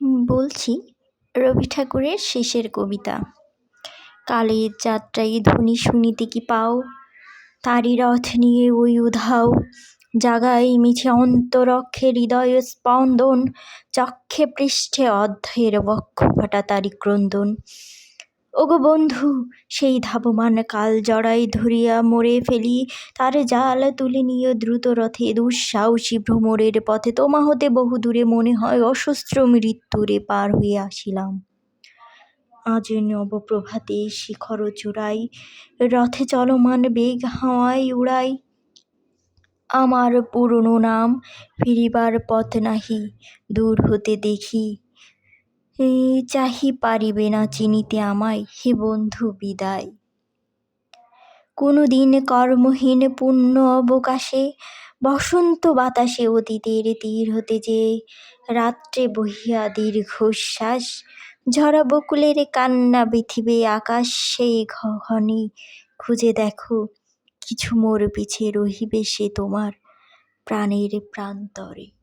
বলছি, রবি ঠাকুরের শেষের কবিতা। কালের যাত্রায় ধ্বনি শুনিতে কি পাও তারি রথ নিয়ে ওই উধাও। জাগাই মিছে অন্তরক্ষে হৃদয় স্পন্দন, চক্ষে পৃষ্ঠে অধ্যায়ের বক্ষ ফাটা তারি ক্রন্দন। ওগো বন্ধু, সেই ধাবমান কাল জড়াই ধরিয়া মোড়ে ফেলি। তার জাল তুলে নিয়ে দ্রুত রথে। দুঃসাহসী ভ্রমরের পথে তোমা হতে বহু দূরে মনে হয় অসস্ত্র মৃত্যুরে পার হয়ে আসিলাম। আজ নবপ্রভাতে শিখর চূড়াই, রথে চলমান বেগ হাওয়ায় উড়াই। আমার পুরনো নাম ফিরিবার পথ নাহি, দূর হতে দেখি চাহি পারিবে না চিনিতে আমায়, হে বন্ধু বিদায়। কোনো দিন কর্মহীন পূর্ণ অবকাশে, বসন্ত বাতাসে অতীতের তীর হতে যে, রাত্রে বহিয়া দীর্ঘশ্বাস, ঝরা বকুলের কান্না পৃথিবী আকাশ সেই ঘনি খুঁজে দেখো কিছু মোর পিছে রহিবে সে তোমার প্রাণের প্রান্তরে।